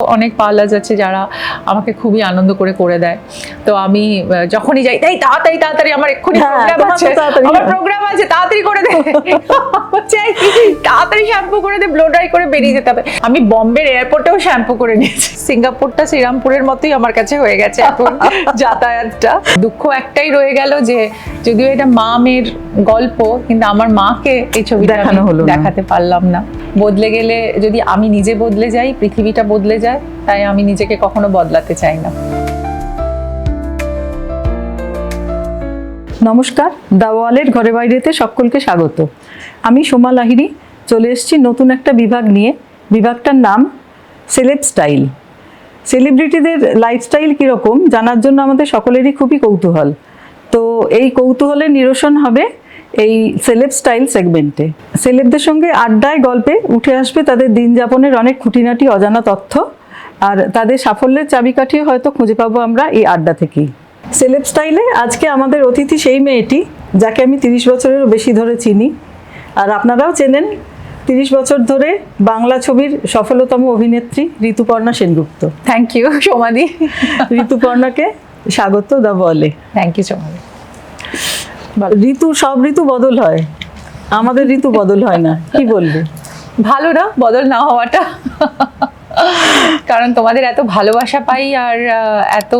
অনেক পার্লার্স আছে যারা আমাকে খুবই আনন্দ করে করে দেয়। তো আমি যখনই যাই তাই তাড়াতাড়ি তাড়াতাড়ি আমার এক্ষুনি হ্যাঁ, প্রোগ্রাম আছে তাড়াতাড়ি আমার প্রোগ্রাম আছে তাড়াতাড়ি করে দে। চাই তাড়াতাড়ি শ্যাম্পু করে দে ব্লো ড্রাই করে বেরিয়ে যেতে হবে। আমি বম্বের এয়ারপোর্টেও শ্যাম্পু করে নিয়েছি। সিঙ্গাপুরটা শ্রীরামপুরের মতোই আমার কাছে হয়ে গেছে এখন যাতায়াতটা। দুঃখ একটাই রয়ে গেল যে যদিও এটা মা মেয়ের গল্প কিন্তু আমার মাকে এই ছবি দেখানো হলো দেখাতে পারলাম না। বদলে গেলে যদি আমি নিজে বদলে যাই পৃথিবীটা বদলে যায় তাই আমি নিজেকে কখনো বদলাতে চাই না। নমস্কার, দ্য ওয়ালের ঘরে বাইরেতে সকলকে স্বাগত। আমি সোমা লাহিরি চলে এসেছি নতুন একটা বিভাগ নিয়ে। বিভাগটার নাম সেলেব স্টাইল। সেলিব্রিটিদের লাইফস্টাইল কীরকম জানার জন্য আমাদের সকলেরই খুবই কৌতূহল। তো এই কৌতূহলের নিরসন হবে এই সেলেব স্টাইল সেগমেন্টে। সেলেবদের সঙ্গে আড্ডায় গল্পে উঠে আসবে তাদের দিন যাপনের অনেক খুঁটিনাটি অজানা তথ্য। আর তাদের সাফল্যের চাবিকাঠিও হয়তো খুঁজে পাবো আমরা এই আড্ডা থেকেই। সেলেব স্টাইলে আজকে আমাদের অতিথি সেই মেয়েটি যাকে আমি তিরিশ বছরেরও বেশি ধরে চিনি। আর আপনারাও চেনেন তিরিশ বছর ধরে বাংলা ছবির সফলতম অভিনেত্রী ঋতুপর্ণা সেনগুপ্ত। Thank you সোমাদি। ঋতুপর্ণাকে স্বাগত দা বলে। Thank you সোমাদি। ঋতু, সব ঋতু বদল হয়। আমাদের ঋতু বদল হয় না। কি বলবে? ভালো না, বদল না হওয়াটা। কারণ তোমাদের এত ভালোবাসা পাই আর এত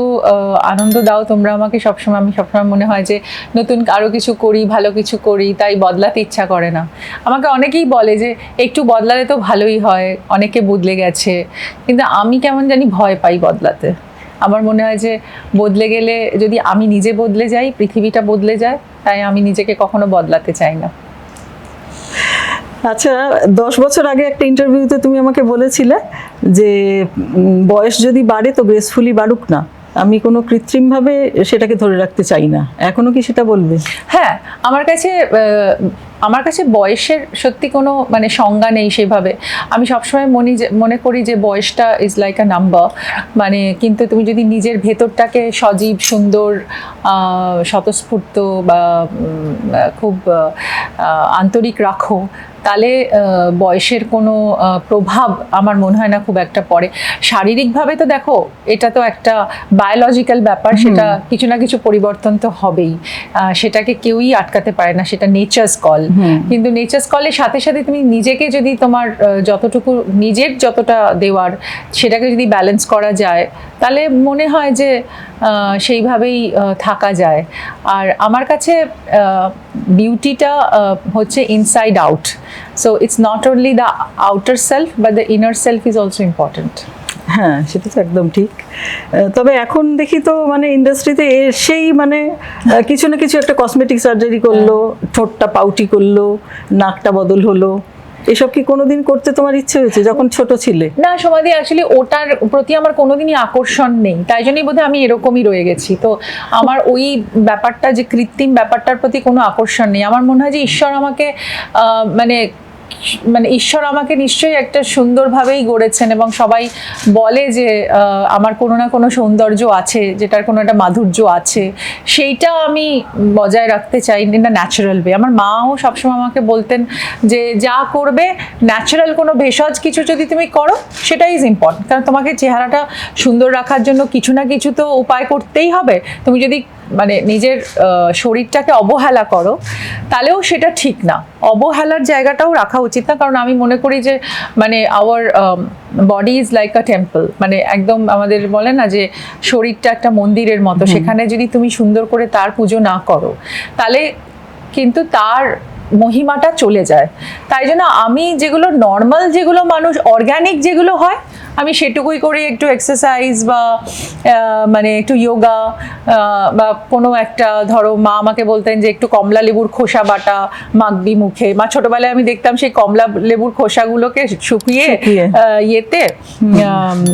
আনন্দ দাও তোমরা আমাকে। সবসময় আমি সবসময় মনে হয় যে নতুন আরও কিছু করি, ভালো কিছু করি, তাই বদলাতে ইচ্ছা করে না। আমাকে অনেকেই বলে যে একটু বদলালে তো ভালোই হয় অনেকে বদলে গেছে। কিন্তু আমি কেমন জানি ভয় পাই বদলাতে। আমার মনে হয় যে বদলে গেলে যদি আমি নিজে বদলে যাই, পৃথিবীটা বদলে যায় তাই আমি নিজেকে কখনো বদলাতে চাই না। আচ্ছা দশ বছর আগে একটা ইন্টারভিউতে তুমি আমাকে বলেছিলে যে বয়স যদি বাড়ে তো গ্রেসফুলি বাড়ুক না। আমি কোনো কৃত্রিমভাবে সেটাকে ধরে রাখতে চাই না। এখনও কি সেটা বলবে? হ্যাঁ আমার কাছে আমার কাছে বয়সের সত্যি কোনো মানে সংজ্ঞা নেই সেভাবে। আমি সবসময় মনে মনে করি যে বয়সটা ইজ লাইক আ নাম্বার মানে কিন্তু তুমি যদি নিজের ভেতরটাকে সজীব, সুন্দর স্বতঃস্ফূর্ত বা খুব আন্তরিক রাখো তাহলে বয়সের কোনো প্রভাব আমার মনে হয় না খুব একটা পড়ে। শারীরিকভাবে তো দেখো এটা তো একটা বায়োলজিক্যাল ব্যাপার সেটা কিছু না কিছু পরিবর্তন তো হবেই। সেটাকে কেউই আটকাতে পারে না সেটা নেচার্স কল কিন্তু নেচার্স কলের সাথে সাথে তুমি নিজেকে যদি তোমার যতটুকু নিজের যতটা দেওয়ার সেটাকে যদি ব্যালেন্স করা যায় তাহলে মনে হয় যে সেইভাবেই থাকা যায়। আর আমার কাছে বিউটিটা হচ্ছে inside out so it's not only the outer self but the inner self is also important হ্যাঁ সেটা তো একদম ঠিক। তবে এখন দেখি তো মানে ইন্ডাস্ট্রিতে এসেই মানে কিছু না কিছু একটা কসমেটিক সার্জারি করল, ঠোঁটটা পাউটি করল, নাকটা বদল হলো। এসব কি কোনোদিন করতে তোমার ইচ্ছে হয়েছে যখন ছোট ছিলে? না, সমাধি আসলে ওটার প্রতি আমার কোনোদিনই আকর্ষণ নেই। তাই জন্যই বোধহয় আমি এরকমই রয়ে গেছি। তো আমার ওই ব্যাপারটা, যে কৃত্রিম ব্যাপারটার প্রতি কোনো আকর্ষণ নেই। আমার মনে হয় যে ঈশ্বর আমাকে মানে মানে ঈশ্বর আমাকে নিশ্চয়ই একটা সুন্দরভাবেই গড়েছেন এবং সবাই বলে যে আমার কোনো না কোনো সৌন্দর্য আছে, যেটার কোনো একটা মাধুর্য আছে, সেইটা আমি বজায় রাখতে চাই না ন্যাচারাল ওয়ে আমার মাও সবসময় আমাকে বলতেন যে, যা করবে ন্যাচারাল কোনো ভেষজ কিছু যদি তুমি করো, সেটাই ইজ ইম্পর্টেন্ট কারণ তোমাকে চেহারাটা সুন্দর রাখার জন্য কিছু না কিছু তো উপায় করতেই হবে। তুমি যদি মানে নিজের শরীরটাকে অবহেলা করো তাহলেও সেটা ঠিক না। অবহেলার জায়গাটাও রাখা উচিত না কারণ আমি মনে করি যে মানে our body is like a temple মানে একদম আমাদের বলে না যে শরীরটা একটা মন্দিরের মতো। সেখানে যদি তুমি সুন্দর করে তার পুজো না করো তাহলে কিন্তু তার মহিমাটা চলে যায়। তাই জন্য আমি যেগুলো নর্মাল যেগুলো মানুষ অর্গ্যানিক যেগুলো হয় আমি সেটুকুই করি একটু এক্সারসাইজ বা মানে একটু যোগা বা কোনো একটা ধরো মা আমাকে বলতেন যে একটু কমলা লেবুর খোসা বাটা মাখবি মুখে। মা ছোটবেলায় আমি দেখতাম সেই কমলা লেবুর খোসাগুলোকে শুকিয়ে শুকিয়ে। ইয়েতে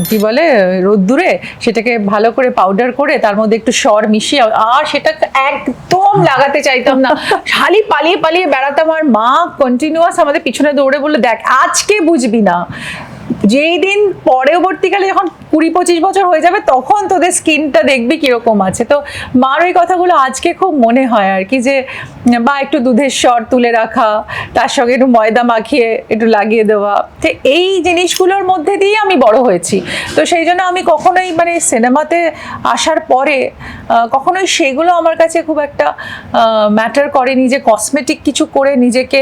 কি বলে রোদ্দুরে সেটাকে ভালো করে পাউডার করে তার মধ্যে একটু সর মিশিয়ে আর সেটা একদম লাগাতে চাইতাম না। খালি পালিয়ে পালিয়ে বেড়াতাম। আর মা কন্টিনিউয়াস আমাদের পিছনে দৌড়ে বলল দেখ আজকে বুঝবি না। যেই দিন পরবর্তীকালে যখন কুড়ি পঁচিশ বছর হয়ে যাবে তখন তোদের স্কিনটা দেখবি কীরকম আছে তো মার ওই কথাগুলো আজকে খুব মনে হয় আর কি যে বা একটু দুধের স্বর তুলে রাখা তার সঙ্গে একটু ময়দা মাখিয়ে একটু লাগিয়ে দেওয়া তো এই জিনিসগুলোর মধ্যে দিয়ে আমি বড় হয়েছি তো সেই জন্য আমি কখনোই মানে সিনেমাতে আসার পরে কখনোই সেগুলো আমার কাছে খুব একটা ম্যাটার করেনি যে কসমেটিক কিছু করে নিজেকে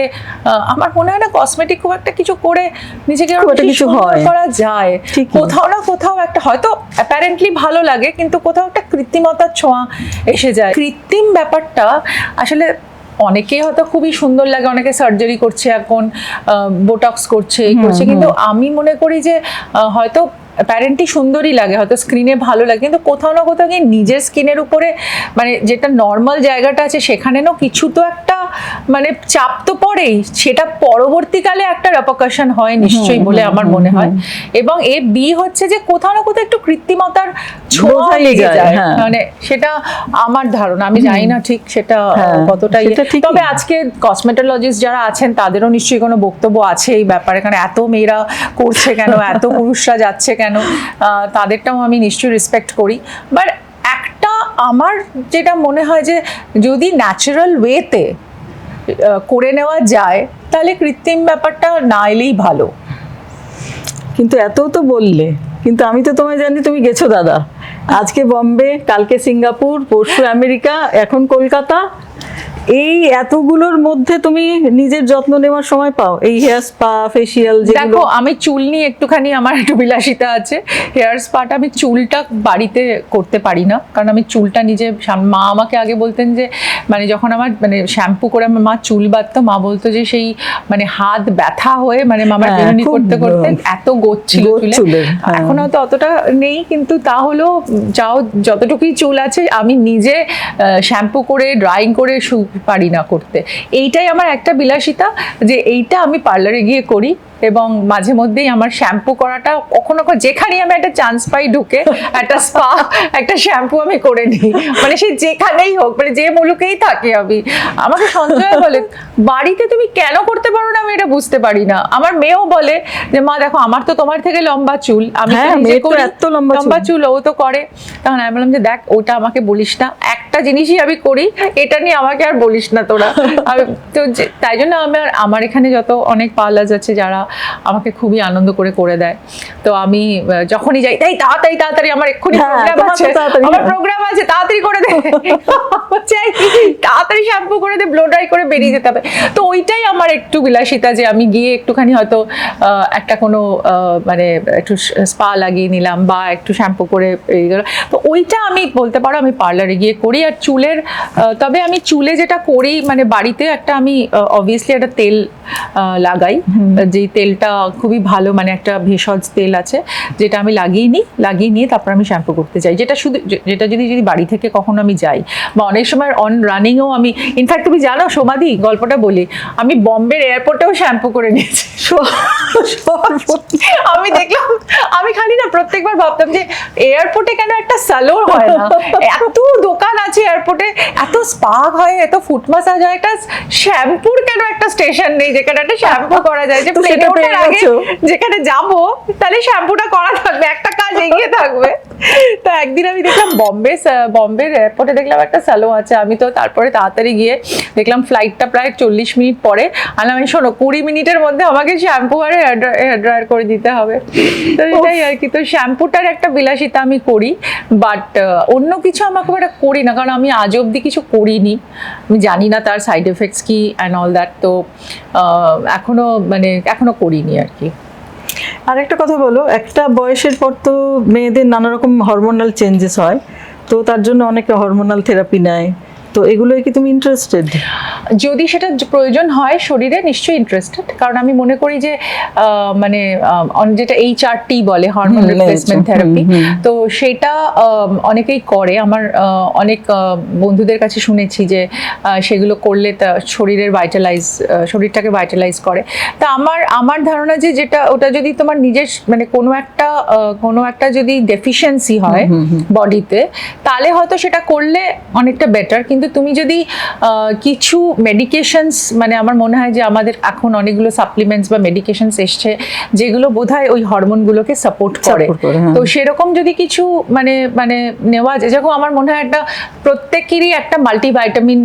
আমার মনে হয় না কসমেটিক খুব একটা কিছু করে নিজেকে কিছু হয়। করা যায়। কোথাও না কোথাও একটা হয়তো অ্যাপারেন্টলি ভালো লাগে কিন্তু কোথাও একটা কৃত্রিমতার ছোঁয়া এসে যায়। কৃত্রিম ব্যাপারটা আসলে অনেকেই হয়তো খুবই সুন্দর লাগে অনেকে সার্জারি করছে এখন বোটক্স করছে এই করছে কিন্তু আমি মনে করি যে হয়তো প্যারেন্টই সুন্দরই লাগে হয়তো স্ক্রিনে ভালো লাগে কিন্তু কোথাও না কোথাও গিয়ে নিজের স্কিনের উপরে মানে যেটা নর্মাল জায়গাটা আছে সেখানে না কিছু তো একটা মানে চাপ তো পড়েই সেটা পরবর্তীকালে একটা রেপকাশন হয় নিশ্চয়ই বলে আমার মনে হয়। এবং এ বি হচ্ছে যে কোথাও না কোথাও একটু কৃত্রিমতার ছোঁয়া লেগে যায়, হ্যাঁ। মানে সেটা আমার ধারণা আমি জানি না ঠিক সেটা হ্যাঁ, কতটা ইয়ে। তবে আজকে কসমেটোলজিস্ট যারা আছেন তাদেরও নিশ্চয়ই কোনো বক্তব্য আছে এই ব্যাপারে কারণ এত মেয়েরা করছে কেন এত পুরুষরা যাচ্ছে কেন? তাদেরটাও আমি নিশ্চয়ই রেসপেক্ট করি। বাট একটা আমার যেটা মনে হয় যে, যদি ন্যাচারাল ওয়েতে করে নেওয়া যায়, তাহলে কৃত্রিম ব্যাপারটা না এলেই ভালো। কিন্তু এত তো বললে, কিন্তু আমি তো তোমায় জানি তুমি গেছো, দাদা। আজকে বম্বে, কালকে সিঙ্গাপুর, পরশু আমেরিকা, এখন কলকাতা এই এতগুলোর মধ্যে তুমি নিজের যত্ন নেওয়ার সময় পাও? এই হেয়ার স্পা ফেসিয়াল দেখো আমি চুল নিয়ে একটুখানি আমার একটু বিলাসিতা আছে। হেয়ার স্পাটা আমি চুলটা বাড়িতে করতে পারি না। কারণ আমি চুলটা নিজে মা আমাকে আগে বলতেন যে মানে যখন আমার মানে শ্যাম্পু করে আমার মা চুল বাঁধতো মা বলতো যে সেই মানে হাত ব্যথা হয়ে মানে মামার হ্যাঁ, বেরুনি করতে করতে এত গোছ ছিল চুলে। হ্যাঁ। এখন হয়তো অতটা নেই কিন্তু তাহলেও যাও যতটুকুই চুল আছে আমি নিজে শ্যাম্পু করে ড্রাইং করে পারি না করতে। এইটাই আমার একটা বিলাসিতা যে এইটা আমি পার্লারে গিয়ে করি। এবং মাঝে মধ্যেই আমার শ্যাম্পু করাটা কখনো কখনো যেখানেই আমি একটা চান্স পাই ঢুকে একটা স্পা একটা শ্যাম্পু আমি করে নিই। মানে সে যেখানেই হোক মানে যে মুলুকেই থাকি আমি। আমাকে সঞ্জয় বলে বাড়িতে তুমি কেন করতে পারো না? আমি এটা বুঝতে পারি না। আমার মেয়েও বলে যে মা দেখো আমার তো তোমার থেকে লম্বা চুল। আমি হ্যাঁ, এত লম্বা চুল। লম্বা চুল। ও তো করে। তখন আমি বললাম যে দেখ ওটা আমাকে বলিস না। একটা জিনিসই আমি করি এটা নিয়ে আমাকে আর বলিস না তোরা। তো তাই জন্য আমার আমার এখানে যত অনেক পার্লার্স আছে যারা আমাকে খুবই আনন্দ করে করে দেয়। তো আমি যখনই যাই তাই তাড়াতাড়ি তাড়াতাড়ি আমার এক্ষুনি হ্যাঁ, প্রোগ্রাম আছে তাড়াতাড়ি, আমার হ্যাঁ। প্রোগ্রাম আছে তাড়াতাড়ি করে দে। চাই তাড়াতাড়ি শ্যাম্পু করে দে ব্লো ড্রাই করে বেরিয়ে যেতে হবে। তো ওইটাই আমার একটু বিলাসিতা যে আমি গিয়ে একটুখানি হয়তো একটা কোনো মানে একটু স্পা লাগিয়ে নিলাম বা একটু শ্যাম্পু করে তো ওইটা আমি বলতে পারো আমি পার্লারে গিয়ে করি আর চুলের তবে আমি চুলে যেটা করি মানে বাড়িতে একটা আমি অবভিয়াসলি একটা তেল লাগাই। যেই তেলটা খুবই ভালো মানে একটা ভেষজ তেল আছে, যেটা আমি লাগিয়ে নিই, লাগিয়ে নিয়ে তারপর আমি শ্যাম্পু করতে যাই যেটা শুধু যেটা যদি যদি বাড়ি থেকে কখনো আমি যাই, বা অনেক সময় অন রানিংও আমি ইনফ্যাক্ট তুমি জানো সোমাদি, গল্পটা বলি, আমি বম্বের এয়ারপোর্টেও শ্যাম্পু করে নিয়েছি। আমি দেখলাম, আমি খালি না প্রত্যেকবার ভাবতাম যে এয়ারপোর্টে কেন একটা সালোর হয় না? এত দোকান আছে এয়ারপোর্টে এত স্পা হয়, এত ফুট মাসাজ হয়, একটা শ্যাম্পুর কেন একটা স্টেশন নেই, যেখানে একটা শ্যাম্পু করা যায়? যে সেটা পেয়ে গেছো। যেখানে যাব তাহলে শ্যাম্পুটা করা থাকবে একটা কাজ এগিয়ে থাকবে তো একদিন আমি দেখলাম বম্বে বম্বের এয়ারপোর্টে দেখলাম একটা স্যালো আছে। আমি তো তারপরে তাড়াতাড়ি গিয়ে দেখলাম ফ্লাইটটা প্রায় চল্লিশ মিনিট পরে। আমি আমি শোনো কুড়ি মিনিটের মধ্যে আমাকে শ্যাম্পু আর হেয়ার ড্রায়ার করে দিতে হবে। তো এটাই আর কি। তো শ্যাম্পুটার একটা বিলাসিতা আমি করি বাট অন্য কিছু আমার খুব একটা করি না কারণ আমি আজ অবধি কিছু করিনি। আমি জানি না তার সাইড এফেক্টস কি অ্যান্ড অল দ্যাট তো আহ, এখনও মানে এখনও করিনি আর কি। আর একটা কথা বলো, একটা বয়সের পর তো মেয়েদের নানা রকম হরমোনাল চেঞ্জেস হয়, তো তার জন্য অনেকে হরমোনাল থেরাপি নেয়। তো এগুলোই কি তুমি ইন্টারেস্টেড যদি সেটা প্রয়োজন হয় শরীরে নিশ্চয়ই ইন্টারেস্টেড কারণ আমি মনে করি যে মানে যেটা এই চারটি বলে হরমোন রিপ্লেসমেন্ট থেরাপি তো সেটা অনেকেই করে। আমার অনেক বন্ধুদের কাছে শুনেছি যে সেগুলো করলে তা শরীরের ভাইটালাইজ শরীরটাকে ভাইটালাইজ করে। তা আমার আমার ধারণা যে যেটা ওটা যদি তোমার নিজের মানে কোনো একটা কোনো একটা যদি ডেফিসিয়েন্সি হয় বডিতে তাহলে হয়তো সেটা করলে অনেকটা বেটার কিন্তু কিন্তু তুমি যদি কিছু মেডিকেশনস মানে আমার মনে হয় যে আমাদের এখন অনেকগুলো সাপ্লিমেন্টস বা মেডিকেশনস এসছে যেগুলো বোধহয় ওই হরমোনগুলোকে সাপোর্ট করে হ্যাঁ। তো সেরকম যদি কিছু মানে মানে নেওয়া যায় যেরকম আমার মনে হয় একটা প্রত্যেকেরই একটা মাল্টিভাইটামিন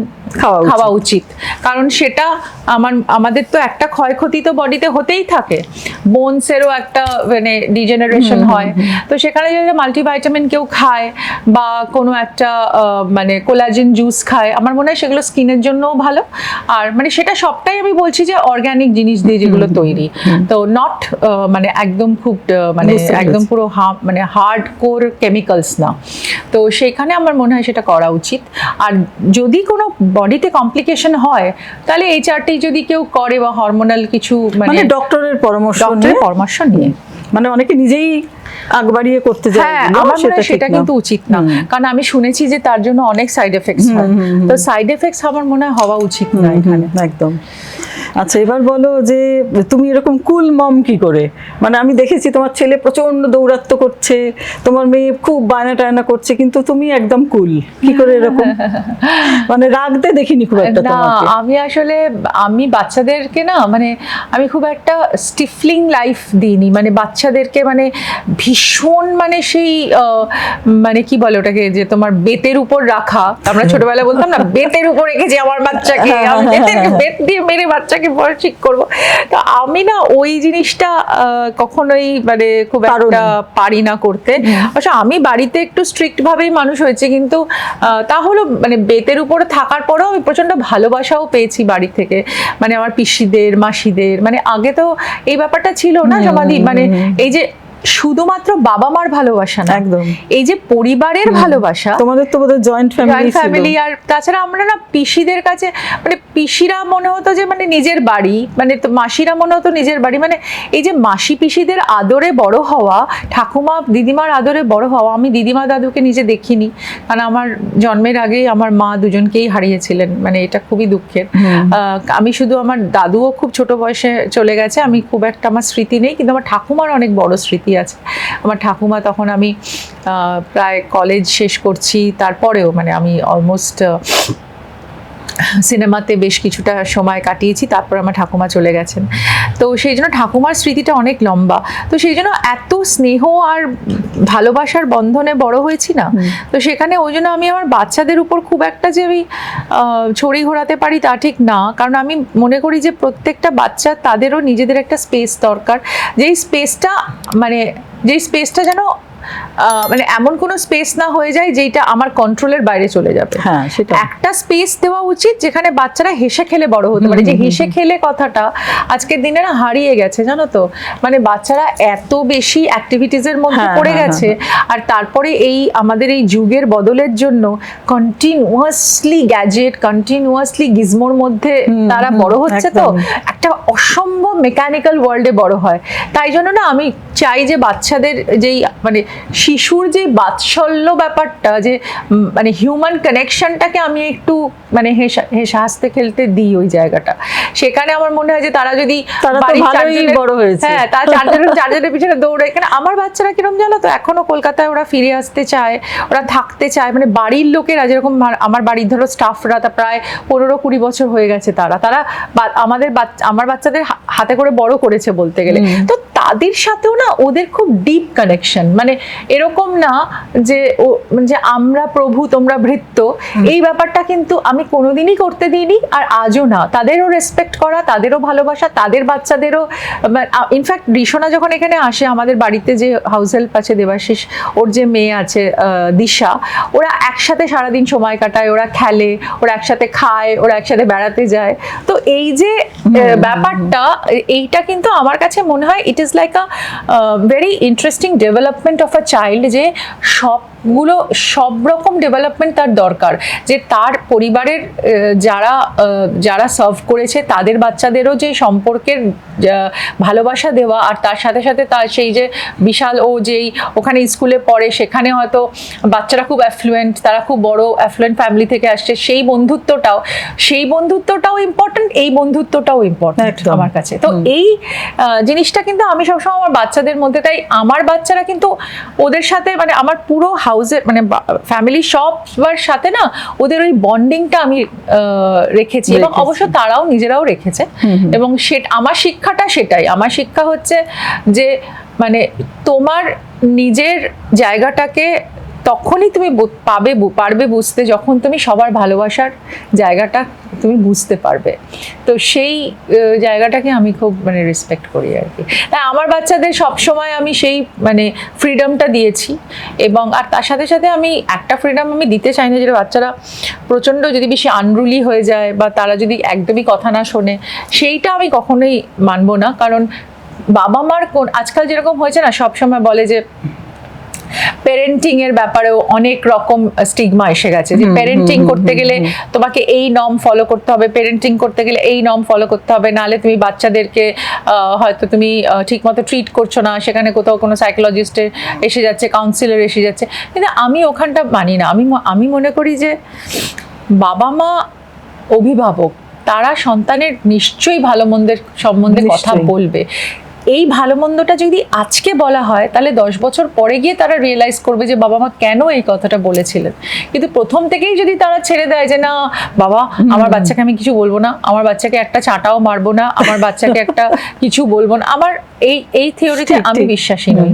খাওয়া উচিত। কারণ সেটা আমার আমাদের তো একটা ক্ষয়ক্ষতি তো বডিতে হতেই থাকে। বোনসেরও একটা মানে ডিজেনারেশন হয়। তো সেখানে যদি মাল্টিভাইটামিন কেউ খায় বা কোনো একটা মানে কোলাজেন জুস খায় আমার মনে হয় সেগুলো স্কিনের জন্যও ভালো। আর মানে সেটা সবটাই আমি বলছি যে অর্গানিক জিনিস দিয়ে যেগুলো তৈরি। তো নট মানে একদম খুব মানে একদম পুরো হা- মানে হার্ড কোর কেমিক্যালস না। তো সেখানে আমার মনে হয় সেটা করা উচিত। আর যদি কোনো বডিতে কমপ্লিকেশন হয় তাহলে এই চারটি যদি কেউ করে বা হরমোনাল কিছু মানে মানে ডক্টরের পরামর্শ ডক্টরের নিয়ে? পরামর্শ নিয়ে। মানে অনেকে নিজেই আগ বাড়িয়ে করতে যায় হ্যাঁ আমার মনে সেটা কিন্তু উচিত না। কারণ আমি শুনেছি যে তার জন্য অনেক সাইড এফেক্টস হয়। তো সাইড এফেক্টস আমার মনে হয় হওয়া উচিত না এখানে। একদম। আচ্ছা এবার বলো যে তুমি এরকম কুল মম কি করে? মানে আমি দেখেছি তোমার ছেলে প্রচণ্ড দৌরাত্ম করছে তোমার মেয়ে খুব বায়না টায়না করছে কিন্তু তুমি একদম কুল কি করে এরকম? মানে রাগতে দেখিনি খুব একটা তোমাকে। আমি আসলে আমি বাচ্চাদেরকে না মানে আমি খুব একটা স্টিফলিং লাইফ দিইনি। মানে বাচ্চাদেরকে মানে ভীষণ মানে সেই আহ, মানে কি বলে ওটাকে যে তোমার বেতের উপর রাখা। আমরা ছোটবেলায় বলতাম না বেতের উপর রেখেছি আমার বাচ্চাকে। বেত দিয়ে মেরে বাচ্চাকে পরে ঠিক করব। তো আমি না ওই জিনিসটা কখনোই মানে খুব একটা পারি না করতে। অবশ্য আমি বাড়িতে একটু স্ট্রিক্ট ভাবেই মানুষ হয়েছে কিন্তু আহ, তা হলো মানে বেতের উপরে থাকার পরেও আমি প্রচণ্ড ভালোবাসাও পেয়েছি বাড়ি থেকে। মানে আমার পিসিদের মাসিদের মানে আগে তো এই ব্যাপারটা ছিল না সমাধি। মানে এই যে শুধুমাত্র বাবা মার ভালোবাসা না একদম। এই যে পরিবারের ভালোবাসা তোমাদের তো বোধহয় জয়েন্ট ফ্যামিলি ফ্যামিলি আর তাছাড়া আমরা না পিসিদের কাছে মানে পিসিরা মনে হতো যে মানে নিজের বাড়ি মানে তো মাসিরা মনে হতো নিজের বাড়ি মানে এই যে মাসি পিসিদের আদরে বড় হওয়া ঠাকুমা দিদিমার আদরে বড় হওয়া আমি দিদিমা দাদুকে নিজে দেখিনি কারণ আমার জন্মের আগেই আমার মা দুজনকেই হারিয়েছিলেন মানে এটা খুবই দুঃখের। আহ, আমি শুধু আমার দাদুও খুব ছোট বয়সে চলে গেছে আমি খুব একটা আমার স্মৃতি নেই কিন্তু আমার ঠাকুমার অনেক বড় স্মৃতি আছে। আমার ঠাকুমা তখন আমি প্রায় কলেজ শেষ করছি তারপরেও মানে আমি অলমোস্ট সিনেমাতে বেশ কিছুটা সময় কাটিয়েছি তারপর আমার ঠাকুমা চলে গেছেন। তো সেই জন্য ঠাকুমার স্মৃতিটা অনেক লম্বা। তো সেই জন্য এত স্নেহ আর ভালোবাসার বন্ধনে বড় হয়েছি না। তো সেখানে ওই জন্য আমি আমার বাচ্চাদের উপর খুব একটা যে আমি ছড়ি ঘোরাতে পারি তা ঠিক না। কারণ আমি মনে করি যে প্রত্যেকটা বাচ্চা তাদেরও নিজেদের একটা স্পেস দরকার। যেই স্পেসটা মানে যেই স্পেসটা যেন মানে এমন কোনো স্পেস না হয়ে যায় যেটা আমার কন্ট্রোলের বাইরে চলে যাবে। হ্যাঁ সেটা একটা স্পেস দেওয়া উচিত যেখানে বাচ্চারা হেসে খেলে বড় হতে পারে। যে হেসে খেলে কথাটা আজকের দিনে না হারিয়ে গেছে জানো তো? মানে বাচ্চারা এত বেশি অ্যাক্টিভিটিজের মধ্যে হ্যাঁ, পড়ে হ্যাঁ, গেছে। আর তারপরে এই আমাদের এই যুগের বদলের জন্য কন্টিনিউয়াসলি গ্যাজেট কন্টিনিউয়াসলি গিজমোর মধ্যে তারা বড় হচ্ছে তো? একটা অসম্ভব মেকানিক্যাল ওয়ার্ল্ডে বড় হয়। তাই জন্য না আমি চাই যে বাচ্চাদের যেই মানে শিশুর যে বাৎসল্য ব্যাপারটা যে মানে হিউম্যান কানেকশনটাকে আমি একটু মানে হেসা হেসে হাসতে খেলতে দিই ওই জায়গাটা। সেখানে আমার মনে হয় যে তারা যদি বড় হয়েছে। হ্যাঁ তারা চারজনের চারজনের পিছনে দৌড়ে এখানে আমার বাচ্চারা কিরম জানো তো এখনও কলকাতায় ওরা ফিরে আসতে চায় ওরা থাকতে চায় মানে বাড়ির লোকেরা যেরকম আমার- আমার বাড়ির ধরো স্টাফরা তা প্রায় পনেরো কুড়ি বছর হয়ে গেছে তারা। তারা আমাদের আমার বাচ্চাদের হাতে করে বড় করেছে বলতে গেলে। তো তাদের সাথেও না ওদের খুব ডিপ কানেকশন মানে এরকম না যে ও যে আমরা প্রভু তোমরা ভৃত্য এই ব্যাপারটা কিন্তু আমি কোনোদিনই করতে দিইনি আর আজও না। তাদেরও রেসপেক্ট করা তাদেরও ভালোবাসা তাদের বাচ্চাদেরও ইনফ্যাক্ট ঋষণা যখন এখানে আসে আমাদের বাড়িতে যে হাউস হেল্প আছে দেবাশিস ওর যে মেয়ে আছে দিশা ওরা একসাথে সারাদিন সময় কাটায় ওরা খেলে ওরা একসাথে খায় ওরা একসাথে বেড়াতে যায়। তো এই যে ব্যাপারটা এইটা কিন্তু আমার কাছে মনে হয় it is like a very interesting development of a child যে সবগুলো সব রকম ডেভেলপমেন্ট তার দরকার। যে তার পরিবারের যারা যারা সার্ভ করেছে তাদের বাচ্চাদেরও যে সম্পর্কের ভালোবাসা দেওয়া আর তার সাথে সাথে তার সেই যে বিশাল ও যেই ওখানে স্কুলে পড়ে সেখানে হয়তো বাচ্চারা খুব অ্যাফ্লুয়েন্ট তারা খুব বড় অ্যাফ্লুয়েন্ট ফ্যামিলি থেকে আসছে সেই বন্ধুত্বটাও সেই বন্ধুত্বটাও ইম্পর্টেন্ট এই বন্ধুত্বটাও ইম্পর্টেন্ট আমার কাছে। তো এই জিনিসটা কিন্তু আমি সবসময় আমার বাচ্চাদের মধ্যে তাই আমার বাচ্চারা কিন্তু ওদের সাথে মানে আমার পুরো হাউসের মানে ফ্যামিলি সবার সাথে না ওদের ওই বন্ডিংটা আমি রেখেছি এবং অবশ্য তারাও নিজেরাও রেখেছে। এবং সে আমার শিক্ষাটা সেটাই। আমার শিক্ষা হচ্ছে যে মানে তোমার নিজের জায়গাটাকে তখনই তুমি পাবে পারবে বুঝতে যখন তুমি সবার ভালোবাসার জায়গাটা তুমি বুঝতে পারবে। তো সেই জায়গাটাকে আমি খুব মানে রেসপেক্ট করি আর কি। তাই আমার বাচ্চাদের সব সময় আমি সেই মানে ফ্রিডমটা দিয়েছি এবং আর তার সাথে সাথে আমি একটা ফ্রিডম আমি দিতে চাই না, যেটা বাচ্চারা প্রচণ্ড যদি বেশি আনরুলি হয়ে যায় বা তারা যদি একদমই কথা না শোনে, সেইটা আমি কখনোই মানবো না। কারণ বাবা মার কোন আজকাল যেরকম হয়েছে না সব সময় বলে যে প্যারেন্টিং এর ব্যাপারেও অনেক রকম স্টিগমা এসে গেছে যে প্যারেন্টিং করতে গেলে তোমাকে এই নর্ম ফলো করতে হবে প্যারেন্টিং করতে গেলে এই নর্ম ফলো করতে হবে নালে তুমি বাচ্চাদেরকে হয়তো তুমি ঠিকমতো ট্রিট করছ না সেখানে কোথাও কোনো সাইকোলজিস্টের এসে যাচ্ছে কাউন্সিলর এসে যাচ্ছে। কিন্তু আমি ওখানটা মানি না। আমি আমি মনে করি যে বাবা মা অভিভাবক তারা সন্তানের নিশ্চয়ই ভালো মন্দের সম্বন্ধে কথা বলবে। এই ভালো মন্দটা যদি আজকে বলা হয় তাহলে দশ বছর পরে গিয়ে তারা রিয়েলাইজ করবে যে বাবা মা কেন এই কথাটা বলেছিলেন। কিন্তু প্রথম থেকেই যদি তারা ছেড়ে দেয় যে না বাবা আমার বাচ্চাকে আমি কিছু বলব না আমার বাচ্চাকে একটা চাটাও মারবো না আমার বাচ্চাকে একটা কিছু বলব না আমার এই এই থিওরিতে আমি বিশ্বাসী নই।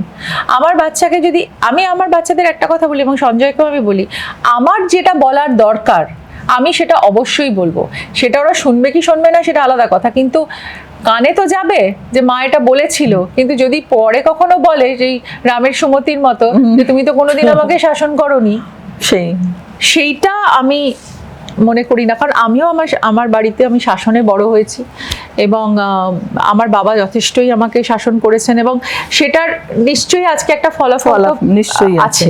আমার বাচ্চাকে যদি আমি আমার বাচ্চাদের একটা কথা বলি এবং সঞ্জয়কেও আমি বলি আমার যেটা বলার দরকার আমি সেটা অবশ্যই বলব। সেটা ওরা শুনবে কি শুনবে না সেটা আলাদা কথা। কিন্তু কানে তো যাবে যে মা এটা বলেছিল কিন্তু যদি পরে কখনো বলে যে রামের সুমতির মতো যে তুমি তো কোনোদিন আমাকে শাসন করনি। সেই। সেইটা আমি মনে করি না কারণ আমিও আমার আমার বাড়িতে আমি শাসনে বড় হয়েছি এবং আমার বাবা যথেষ্টই আমাকে শাসন করেছেন এবং সেটার নিশ্চয়ই আজকে একটা ফলাফল নিশ্চয়ই আছে।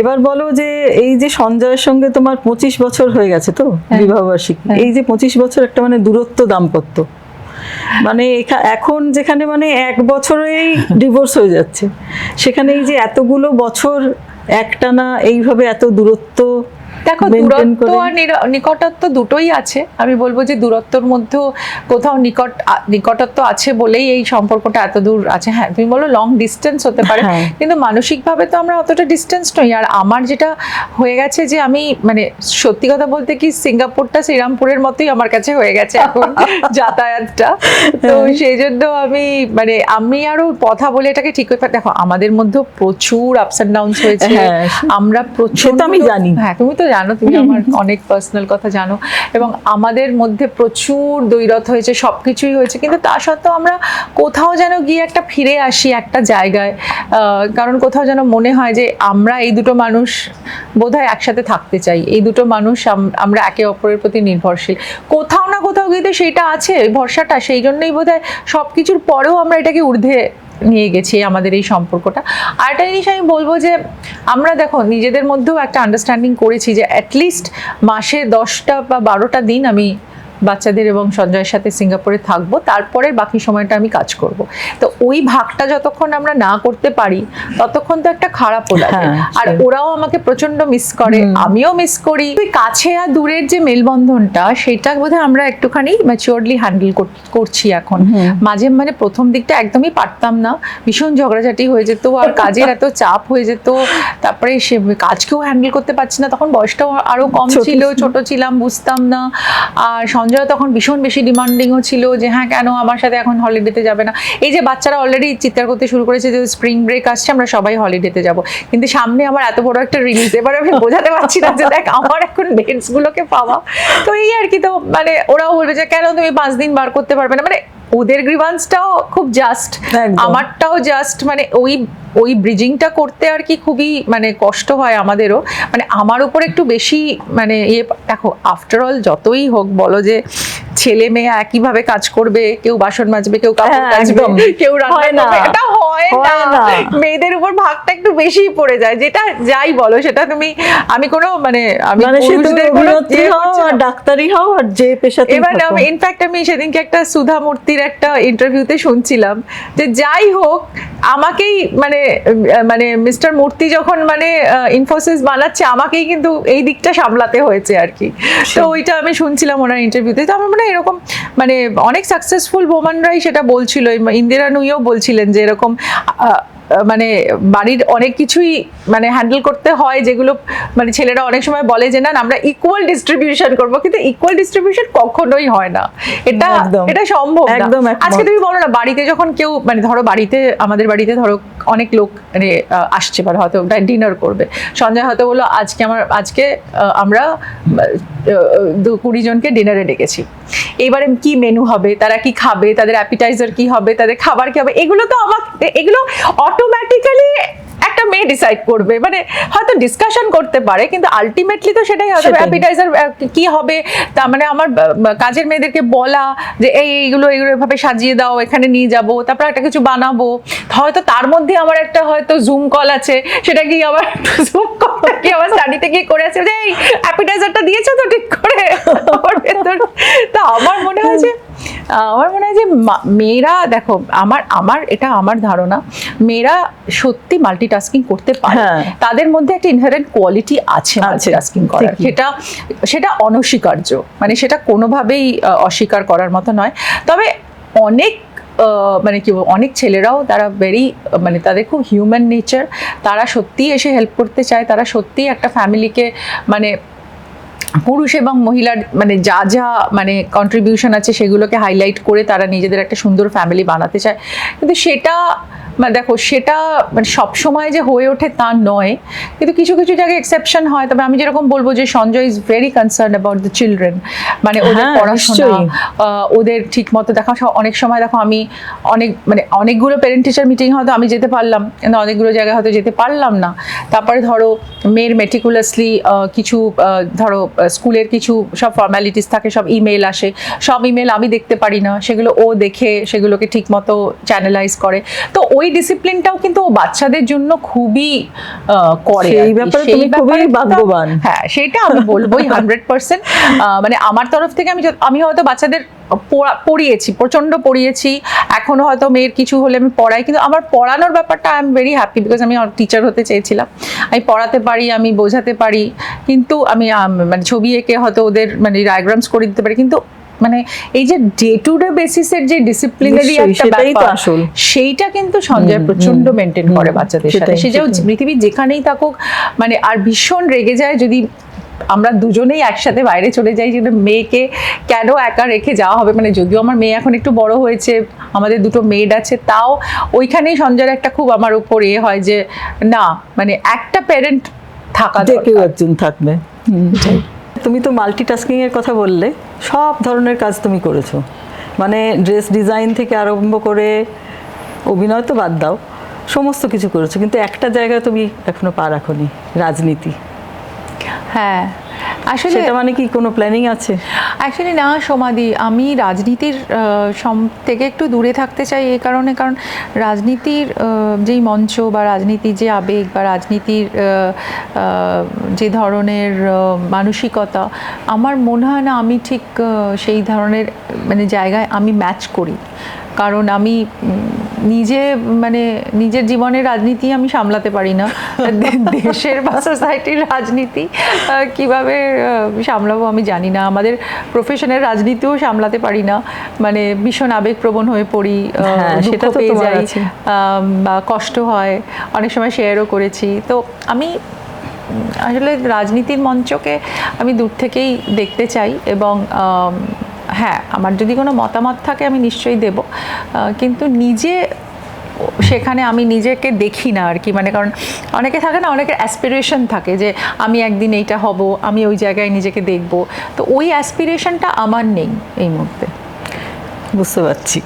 এবার বলো যে এই যে সঞ্জয়ের সঙ্গে তোমার পঁচিশ বছর হয়ে গেছে তো বিবাহবার্ষিকী। হ্যাঁ। এই যে পঁচিশ বছর একটা মানে দূরত্ব দাম্পত্য মানে এখা- এখন যেখানে মানে এক বছরেই ডিভোর্স হয়ে যাচ্ছে, সেখানে এই যে এতগুলো বছর একটানা এইভাবে এত দূরত্ব দেখো দূরত্ব আর নিকটত্ব দুটোই আছে আমি বলব যে দূরত্বর মধ্যেও কোথাও নিকট নিকটত্ব আছে বলেই এই সম্পর্কটা এত দূর আছে হ্যাঁ তুমি বলো লং ডিস্টেন্স হতে পারে হ্যাঁ। কিন্তু মানসিকভাবে তো আমরা অতটা ডিস্টেন্স নই আর আমার যেটা হয়ে গেছে যে আমি মানে সত্যি কথা বলতে কি সিঙ্গাপুরটা শ্রীরামপুরের মতোই আমার কাছে হয়ে গেছে এখন যাতায়াতটা তো হ্যাঁ। সেই জন্য আমি মানে আমি আরও কথা বলে এটাকে ঠিক করে দেখো আমাদের মধ্যেও প্রচুর আপস অ্যান্ড ডাউনস হয়েছে হ্যাঁ। আমরা প্রচুর আমি জানি। হ্যাঁ তুমি তো জানো তুমি আমার অনেক পার্সোনাল কথা জানো এবং আমাদের মধ্যে প্রচুর দৈরত হয়েছে সব কিছুই হয়েছে। কিন্তু তা সত্ত্বেও আমরা কোথাও যেন গিয়ে একটা ফিরে আসি একটা জায়গায়। কারণ কোথাও যেন মনে হয় যে আমরা এই দুটো মানুষ বোধহয় একসাথে থাকতে চাই। এই দুটো মানুষ আমরা একে অপরের প্রতি নির্ভরশীল। কোথাও না কোথাও গিয়ে সেইটা আছে ভরসাটা। সেই জন্যই বোধহয় সব কিছুর পরেও আমরা এটাকে ঊর্ধ্বে নিয়ে গেছি আমাদের এই সম্পর্কটা। আর একটা জিনিস আমি বলব যে, আমরা দেখো নিজেদের মধ্যেও একটা আন্ডারস্ট্যান্ডিং করেছি যে অ্যাটলিস্ট মাসে দশটা বা বারোটা দিন আমি বাচ্চাদের এবং সঞ্জয়ের সাথে সিঙ্গাপুরে থাকব তারপরে বাকি সময়টা আমি কাজ করব। তো ওই ভাগটা যতক্ষণ আমরা না করতে পারি ততক্ষণ তো একটা খারাপও লাগে। হ্যাঁ, আর ওরাও আমাকে প্রচণ্ড মিস করে আমিও মিস করি। ওই কাছে আর দূরের যে মেলবন্ধনটা সেটা বোধহয় আমরা একটুখানি ম্যাচিওরলি হ্যান্ডেল করছি এখন। মাঝে মানে প্রথম দিকটা একদমই পারতাম না। ভীষণ ঝগড়াঝাটি হয়ে যেত আর কাজের এত চাপ হয়ে যেত। তারপরে সে কাজকেও হ্যান্ডেল করতে পারছি না তখন বয়সটাও আরও কম ছিল। ছোট ছিলাম বুঝতাম না। আর সঞ্জয় তখন ভীষণ বেশি ডিমান্ডিংও ছিল যে হ্যাঁ কেন আমার সাথে এখন হলিডেতে যাবে না? এই যে বাচ্চারা অলরেডি চিৎকার করতে শুরু করেছে যে স্প্রিং ব্রেক আসছে, আমরা সবাই হলিডেতে যাব। কিন্তু সামনে আমার এত বড় একটা রিলিজ এবার আমি বোঝাতে পারছি না যে, দেখ, আমার এখন ডেটস গুলোকে পাওয়া। তো এই আর কি, তো মানে ওরাও বলবে যে, কেন তুমি পাঁচ দিন বার করতে পারবে না? মানে ওদের গ্রিভান্সটাও খুব জাস্ট আমারটাও জাস্ট মানে ওই ওই ব্রিজিংটা করতে আর কি খুবই মানে কষ্ট হয় আমাদেরও। মানে আমার উপর একটু বেশি মানে ইয়ে দেখো আফটার অল যতই হোক বলো যে ছেলে মেয়ে একইভাবে কাজ করবে কেউ বাসন মাজবে কেউ কাপড় হ্যাঁ, কাচবে কেউ রান্না না। করবে এটা হয় না। মেয়েদের উপর ভাগটা একটু বেশি পড়ে যায়। যেটা যাই বলো সেটা তুমি আমি কোনো মানে আমি মানে পুরুষদের কোনো ইয়ে হও আর ডাক্তারি হও আর যে পেশাতে এবার ইনফ্যাক্ট আমি সেদিনকে একটা সুধা মূর্তির একটা ইন্টারভিউতে শুনছিলাম যে যাই হোক আমাকেই মানে মানে মিস্টার মূর্তি যখন মানে ইনফোসিস বানাচ্ছে আমাকেই কিন্তু এই দিকটা সামলাতে হয়েছে আর কি। তো ওইটা আমি শুনছিলাম ওনার ইন্টারভিউতে তো আমার মনে হয় এরকম মানে অনেক সাকসেসফুল ওমানরাই সেটা বলছিল। ইন্দিরা নুইও বলছিলেন যে এরকম uh, মানে বাড়ির অনেক কিছুই মানে হ্যান্ডেল করতে হয় যেগুলো মানে ছেলেরা অনেক সময় বলে যে না আমরা ইকুয়াল ডিস্ট্রিবিউশন করব। কিন্তু ইকুয়াল ডিস্ট্রিবিউশন কখনোই হয় না। এটা এটা সম্ভব না। একদম আজকে তুমি বলো না বাড়িতে যখন কেউ মানে ধরো বাড়িতে আমাদের বাড়িতে ধরো অনেক লোক মানে আসছে বা হয়তো ডিনার করবে। সঞ্জয় হয়তো বলল আজকে আমার আজকে আমরা দু কুড়ি জনকে ডিনারে ডেকেছি। এবারে কি মেনু হবে? তারা কি খাবে? তাদের অ্যাপিটাইজার কি হবে? তাদের খাবার কি হবে? এগুলো তো আমার এগুলো অটোমেটিক্যালি একটা মেয়ে ডিসাইড করবে। মানে হয়তো ডিসকাশন করতে পারে কিন্তু আলটিমেটলি তো সেটাই হবে। অ্যাপিটাইজার কি হবে? তার মানে আমার কাজের মেয়েদেরকে বলা যে এই এইগুলো এইগুলো এভাবে সাজিয়ে দাও এখানে নিয়ে যাব তারপর একটা কিছু বানাবো। হয়তো তার মধ্যে আমার একটা হয়তো জুম কল আছে সেটা কি আবার জুম কলটা কি আমার স্টাডিতে গিয়ে করে আছে যে এই অ্যাপিটাইজারটা দিয়েছ তো ঠিক করে? আমার ভেতর। তা আমার মনে হয় যে আমার মনে হয় যে মেয়েরা দেখো আমার আমার এটা আমার ধারণা মেয়েরা সত্যি মাল্টিটাস্কিং করতে পারে। হ্যাঁ। তাদের মধ্যে একটা ইনহারেন্ট কোয়ালিটি আছে মাল্টিটাস্কিং করার। সেটা সেটা অনস্বীকার্য। মানে সেটা কোনোভাবেই অস্বীকার করার মতো নয়। তবে অনেক মানে কি অনেক ছেলেরাও তারা ভেরি মানে তাদের খুব হিউম্যান নেচার তারা সত্যিই এসে হেল্প করতে চায় তারা সত্যিই একটা ফ্যামিলিকে মানে পুরুষ এবং মহিলার মানে যা যা মানে কন্ট্রিবিউশন আছে সেগুলোকে হাইলাইট করে তারা নিজেদের একটা সুন্দর ফ্যামিলি বানাতে চায়। কিন্তু সেটা মানে দেখো সেটা মানে সবসময় যে হয়ে ওঠে তা নয়। কিন্তু কিছু কিছু জায়গায় এক্সেপশন হয়। তবে আমি যেরকম বলব যে Sanjay is very concern about the children মানে ওদের হ্যাঁ, পড়াশোনা ওদের ঠিক মতো দেখা অনেক সময় দেখো আমি অনেক মানে অনেকগুলো প্যারেন্ট টিচার মিটিং হয়তো আমি যেতে পারলাম। কিন্তু অনেকগুলো জায়গায় হয়তো যেতে পারলাম না। তারপরে ধরো মেয়ের মেটিকুলাসলি কিছু ধরো স্কুলের কিছু সব ফর্ম্যালিটিস থাকে সব ইমেল আসে। সব ইমেল আমি দেখতে পারি না সেগুলো ও দেখে সেগুলোকে ঠিক মতো চ্যানেলাইজ করে। তো ওই ডিসিপ্লিনটাও কিন্তু ও বাচ্চাদের জন্য খুবই করে সেই ব্যাপারে তুমি খুবই ভাগ্যবান। হ্যাঁ সেটা আমি বলবোই হান্ড্রেড পার্সেন্ট মানে আমার তরফ থেকে আমি আমি হয়তো বাচ্চাদের পড়িয়েছি প্রচণ্ড পড়িয়েছি এখনও হয়তো মেয়ের কিছু হলে আমি পড়াই কিন্তু আমার পড়ানোর ব্যাপারটা I am very happy because আমি টিচার হতে চেয়েছিলাম আমি পড়াতে পারি আমি বোঝাতে পারি কিন্তু আমি মানে ছবি এঁকে হয়তো ওদের মানে ডায়াগ্রামস করে দিতে পারি কিন্তু মানে এই যে ডে টু ডে বেসিসের যে ডিসিপ্লিনারি একটা ব্যাপার। সেইটা কিন্তু সঞ্জয় প্রচণ্ড মেনটেন করে বাচ্চাদের সাথে সে যে। পৃথিবীর যেখানেই থাকুক মানে আর ভীষণ রেগে যায় যদি আমরা দুজনেই একসাথে বাইরে চলে যাই যে মেয়েকে কেন একা রেখে যাওয়া হবে? মানে যদিও আমার মেয়ে এখন একটু বড় হয়েছে আমাদের দুটো মেড আছে তাও ওইখানেই সঞ্জয়ের একটা খুব আমার উপর এ হয় যে না মানে একটা প্যারেন্ট থাকা কেউ একজন থাকবে। তুমি তো মাল্টিটাস্কিং এর কথা বললে সব ধরনের কাজ তুমি করেছ। মানে ড্রেস ডিজাইন থেকে আরম্ভ করে অভিনয় তো বাদ দাও সমস্ত কিছু করেছ কিন্তু একটা জায়গায় তুমি এখনও পা রাখোনি রাজনীতি। হ্যাঁ। আসলে সেটা মানে কি কোনো প্ল্যানিং আছে? অ্যাকচুয়ালি না সমাধি। আমি রাজনীতির থেকে একটু দূরে থাকতে চাই এই কারণে কারণ রাজনীতির যেই মঞ্চ বা রাজনীতির যে আবেগ বা রাজনীতির যে ধরনের মানসিকতা আমার মনে হয় না আমি ঠিক সেই ধরনের মানে জায়গায় আমি ম্যাচ করি। কারণ আমি নিজে মানে নিজের জীবনের রাজনীতি আমি সামলাতে পারি না। দেশের বা সোসাইটির রাজনীতি কীভাবে সামলাবো আমি জানি না। আমাদের প্রফেশনের রাজনীতিও সামলাতে পারি না। মানে ভীষণ আবেগপ্রবণ হয়ে পড়ি হ্যাঁ, সেটা তো পেয়ে যাই। বা কষ্ট হয়। অনেক সময় শেয়ারও করেছি। তো আমি আসলে রাজনীতির মঞ্চকে আমি দূর থেকেই দেখতে চাই এবং হ্যাঁ আমার যদি কোনো মতামত থাকে আমি নিশ্চয়ই দেব। কিন্তু নিজে সেখানে আমি নিজেকে দেখি না আর কি। মানে কারণ অনেকে থাকে না, অনেকের অ্যাসপিরেশন থাকে যে আমি একদিন এইটা হব, আমি ওই জায়গায় নিজেকে দেখব। তো ওই অ্যাসপিরেশনটা আমার নেই এই মুহূর্তে। বুঝতে পারছি।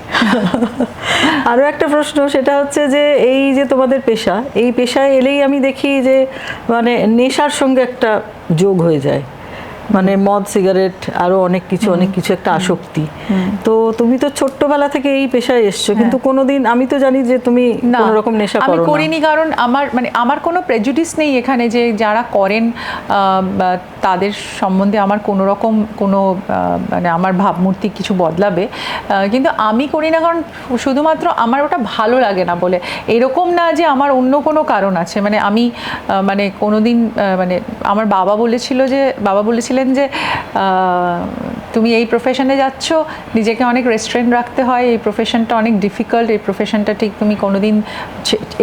আরও একটা প্রশ্ন, সেটা হচ্ছে যে এই যে তোমাদের পেশা, এই পেশায় এলেই আমি দেখি যে মানে নেশার সঙ্গে একটা যোগ হয়ে যায়। মানে মদ সিগারেট আরও অনেক কিছু অনেক কিছু একটা আসক্তি। তো তুমি তো ছোট্টবেলা থেকে এই পেশায় এসছো কিন্তু কোনোদিন আমি তো জানি যে তুমি কোনো রকম নেশা করো না। করিনি কারণ আমার মানে আমার কোনো প্রেজুডিস নেই এখানে যে যারা করেন তাদের সম্বন্ধে আমার কোনো রকম কোনো মানে আমার ভাবমূর্তি কিছু বদলাবে। কিন্তু আমি করি না কারণ শুধুমাত্র আমার ওটা ভালো লাগে না বলে। এরকম না যে আমার অন্য কোনো কারণ আছে। মানে আমি মানে কোনোদিন মানে আমার বাবা বলেছিল যে বাবা বলেছিলেন যে আহ, তুমি এই প্রফেশনে যাচ্ছ, নিজেকে অনেক রেস্টুরেন্ট রাখতে হয়, এই প্রফেশনটা অনেক ডিফিকাল্ট এই প্রফেশনটা ঠিক তুমি কোনোদিন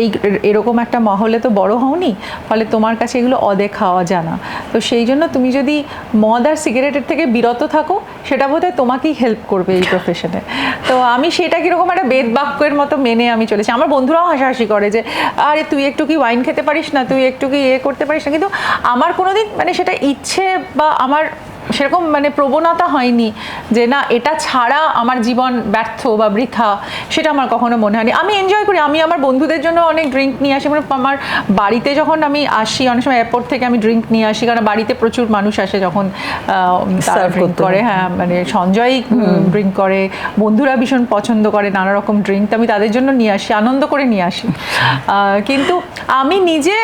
এই এরকম একটা মহলে তো বড় হওনি, ফলে তোমার কাছে এগুলো অদেখা, অজানা। তো সেই জন্য তুমি যদি মদ আর সিগারেটের থেকে বিরত থাকো, সেটা বোধহয় তোমাকেই হেল্প করবে এই প্রফেশনে তো আমি সেটা কীরকম একটা বেদ বাক্যের মতো মেনে আমি চলেছি। আমার বন্ধুরাও হাসাহাসি করে যে, আরে তুই একটু কি ওয়াইন খেতে পারিস না? তুই একটু কি ইয়ে করতে পারিস না? কিন্তু আমার কোনোদিন মানে সেটা ইচ্ছে বা আমার সেরকম মানে প্রবণতা হয়নি যে না এটা ছাড়া আমার জীবন ব্যর্থ বা বৃথা সেটা আমার কখনো মনে হয়নি। আমি এনজয় করি আমি আমার বন্ধুদের জন্য অনেক ড্রিঙ্ক নিয়ে আসি মানে আমার বাড়িতে যখন আমি আসি অনেক সময় এয়ারপোর্ট থেকে আমি ড্রিঙ্ক নিয়ে আসি কারণ বাড়িতে প্রচুর মানুষ আসে যখন আহ, তারা ড্রিঙ্ক করে হ্যাঁ। মানে সঞ্জয় ড্রিঙ্ক করে বন্ধুরা ভীষণ পছন্দ করে নানা রকম ড্রিঙ্ক তো আমি তাদের জন্য নিয়ে আসি আনন্দ করে নিয়ে আসি। কিন্তু আমি নিজে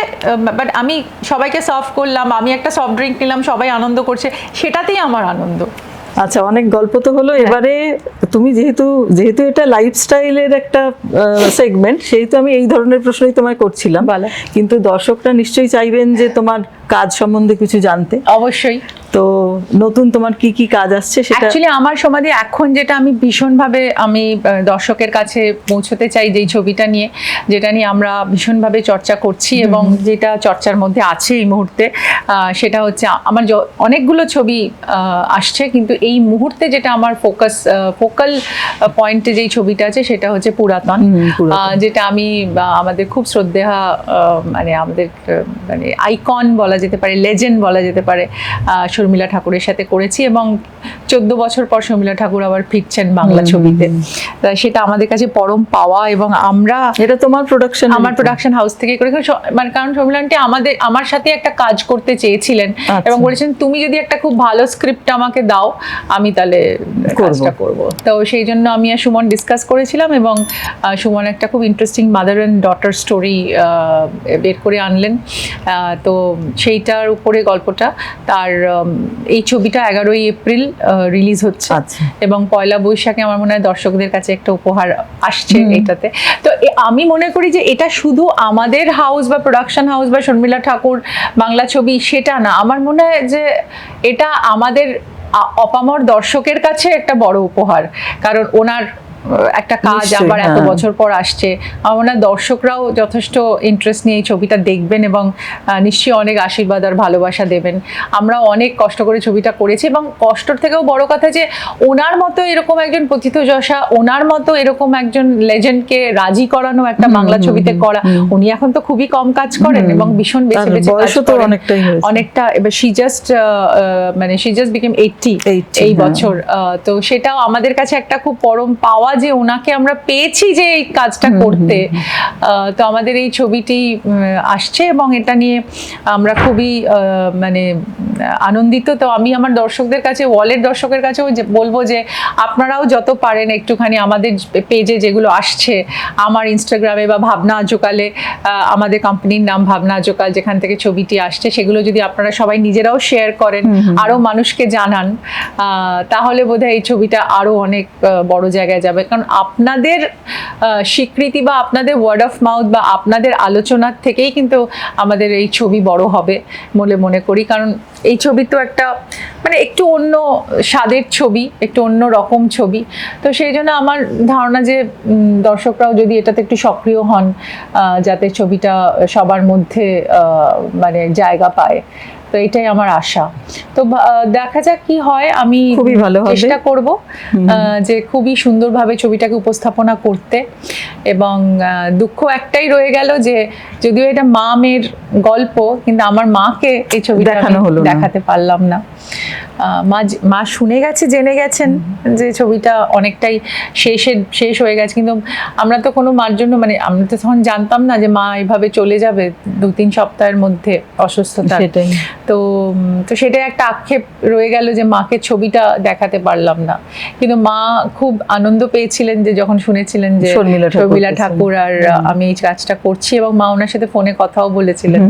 বাট আমি সবাইকে সার্ভ করলাম আমি একটা সফট ড্রিঙ্ক নিলাম সবাই আনন্দ করছে সেটাতেই আমার আনন্দ। আচ্ছা অনেক গল্প তো হলো। হ্যাঁ। এবারে তুমি যেহেতু যেহেতু এটা লাইফস্টাইলের একটা সেগমেন্ট সেহেতু আমি এই ধরনের প্রশ্নই তোমায় করছিলাম। বলো। কিন্তু দর্শকরা নিশ্চয়ই চাইবেন যে তোমার কাজ সম্বন্ধে কিছু জানতে। অবশ্যই। তো নতুন তোমার কি কি কাজ আসছে সেটা? অ্যাকচুয়ালি আমার সমাধি এখন যেটা আমি ভীষণভাবে আমি দর্শকের কাছে পৌঁছতে চাই যেই ছবিটা নিয়ে যেটা নিয়ে আমরা ভীষণভাবে চর্চা করছি এবং যেটা চর্চার মধ্যে আছে এই মুহূর্তে সেটা হচ্ছে আমার অনেকগুলো ছবি আসছে কিন্তু এই মুহূর্তে যেটা আমার ফোকাস ফোকাল পয়েন্টে যেই ছবিটা আছে সেটা হচ্ছে পুরাতন। যেটা আমি আমাদের খুব শ্রদ্ধেয়া মানে আমাদের মানে আইকন বলা যেতে পারে লেজেন্ড বলা যেতে পারে শর্মিলা ঠাকুরের সাথে করেছি এবং চোদ্দ বছর পর শর্মিলা ঠাকুর আবার ফিরছেন বাংলা ছবিতে। সেটা আমাদের কাছে পরম পাওয়া এবং আমরা এটা তোমার প্রোডাকশন আমার প্রোডাকশন হাউস থেকে করে মানে কারণ শর্মিলা আন্টি আমাদের আমার সাথে একটা কাজ করতে চেয়েছিলেন আচ্ছা। এবং বলেছেন তুমি যদি একটা খুব ভালো স্ক্রিপ্ট আমাকে দাও আমি তাহলে কাজটা করব। তো সেই জন্য আমি আর সুমন ডিসকাস করেছিলাম এবং সুমন একটা খুব interesting mother and daughter story বের করে আনলেন। তো সেইটার উপরে গল্পটা। তার এই ছবিটা এগারোই এপ্রিল রিলিজ হচ্ছে। আচ্ছা। এবং পয়লা বৈশাখে আমার মনে হয় দর্শকদের কাছে একটা উপহার আসছে এটাতে। তো আমি মনে করি যে এটা শুধু আমাদের হাউস বা প্রোডাকশন হাউস বা শর্মিলা ঠাকুর বাংলা ছবি সেটা না। আমার মনে হয় যে এটা আমাদের অপামর দর্শকের কাছে একটা বড় উপহার। কারণ ওনার একটা কাজ আবার এত হ্যাঁ। বছর পর আসছে আমার মনে হয় দর্শকরাও যথেষ্ট ইন্টারেস্ট নিয়ে এই ছবিটা দেখবেন এবং নিশ্চয়ই অনেক আশীর্বাদ আর ভালোবাসা দেবেন আমরাও অনেক কষ্ট করে ছবিটা করেছি এবং কষ্টর থেকেও বড় কথা যে ওনার মতো এরকম একজন পথিতযশা ওনার মতো এরকম একজন লেজেন্ডকে রাজি করানো একটা বাংলা ছবিতে করা উনি এখন তো খুবই কম কাজ করেন এবং ভীষণ বেছে বেছে কাজ তো করেন। অনেকটা এবার শি জাস্ট মানে শি জাস্ট বিকেম এইটটি 80, এই হ্যাঁ। বছর তো সেটাও আমাদের কাছে একটা খুব পরম পাওয়া যে ওনাকে আমরা পেয়েছি যে এই কাজটা করতে তো আমাদের এই ছবিটি আসছে এবং এটা নিয়ে আমরা খুবই মানে আনন্দিত। তো আমি আমার দর্শকদের কাছে ওয়ালের দর্শকের কাছেও বলব যে আপনারাও যত পারেন একটুখানি আমাদের পেজে যেগুলো আসছে আমার ইনস্টাগ্রামে বা ভাবনা আজকালে আমাদের কোম্পানির নাম ভাবনা আজকাল যেখান থেকে ছবিটি আসছে সেগুলো যদি আপনারা সবাই নিজেরাও শেয়ার করেন আরও মানুষকে জানান আহ, তাহলে বোধহয় এই ছবিটা আরও অনেক বড় জায়গায় যাবে। কারণ আপনাদের স্বীকৃতি বা আপনাদের ওয়ার্ড অফ মাউথ বা আপনাদের আলোচনার থেকেই কিন্তু আমাদের এই ছবি বড় হবে বলে মনে করি। কারণ এই ছবি তো একটা মানে একটু অন্য স্বাদের ছবি, একটু অন্য রকম ছবি। তো সেই জন্য আমার ধারণা যে দর্শকরাও যদি এটাতে একটু সক্রিয় হন যাতে ছবিটা সবার মধ্যে মানে জায়গা পায়। তো এটাই আমার আশা। তো দেখা যাক কি হয়। আমি খুবই ভালো। চেষ্টা করব যে খুবই সুন্দরভাবে ছবিটাকে উপস্থাপনা করতে। এবং দুঃখ একটাই রয়ে গেল যে যদিও এটা মা মেয়ের গল্প কিন্তু আমার মাকে এই ছবিটা দেখানো হলো দেখাতে পারলাম না। মা মা শুনে গেছে জেনে গেছেন যে ছবিটা অনেকটাই শেষের শেষ হয়ে গেছে। কিন্তু আমরা তো কোনো মার জন্য মানে আমরা তো তখন জানতাম না যে মা এইভাবে চলে যাবে দু তিন সপ্তাহের মধ্যে অসুস্থতা। তো তো সেটাই একটা আক্ষেপ রয়ে গেল যে মাকে ছবিটা দেখাতে পারলাম না। কিন্তু মা খুব আনন্দ পেয়েছিলেন যে যখন শুনেছিলেন যে শর্মিলা ঠাকুর আর আমি এই কাজটা করছি এবং মা ওনার সাথে ফোনে কথাও বলেছিলেন।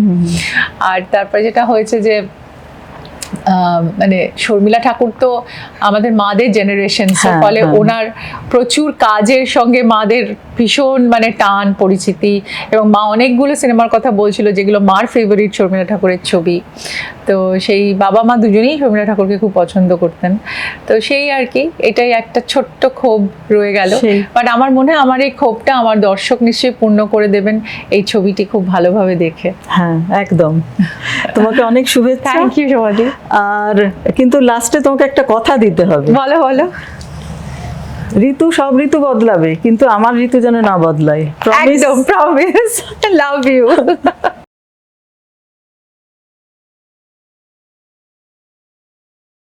আর তারপরে যেটা হয়েছে যে মানে শর্মিলা ঠাকুর তো আমাদের মাদের জেনারেশন হ্যাঁ, ফলে হ্যাঁ। ওনার প্রচুর কাজের সঙ্গে মাদের ভীষণ মানে টান পরিচিতি এবং মা অনেকগুলো সিনেমার কথা বলছিল যেগুলো মার ফেভারিট শর্মিলা ঠাকুরের ছবি তো সেই বাবা মা দুজনেই শর্মিলা ঠাকুরকে খুব পছন্দ করতেন। তো সেই আর কি এটাই একটা ছোট্ট ক্ষোভ রয়ে গেল। বাট আমার মনে হয় আমার এই ক্ষোভটা আমার দর্শক নিশ্চয়ই পূর্ণ করে দেবেন এই ছবিটি খুব ভালোভাবে দেখে। হ্যাঁ একদম। তোমাকে অনেক শুভেচ্ছা। থ্যাংক ইউ সমাধি আর কিন্তু লাস্টে তোমাকে একটা কথা দিতে হবে। বলো বলো। ঋতু সব ঋতু বদলাবে কিন্তু আমার ঋতু যেন না বদলায়? একদম প্রমিস লাভ ইউ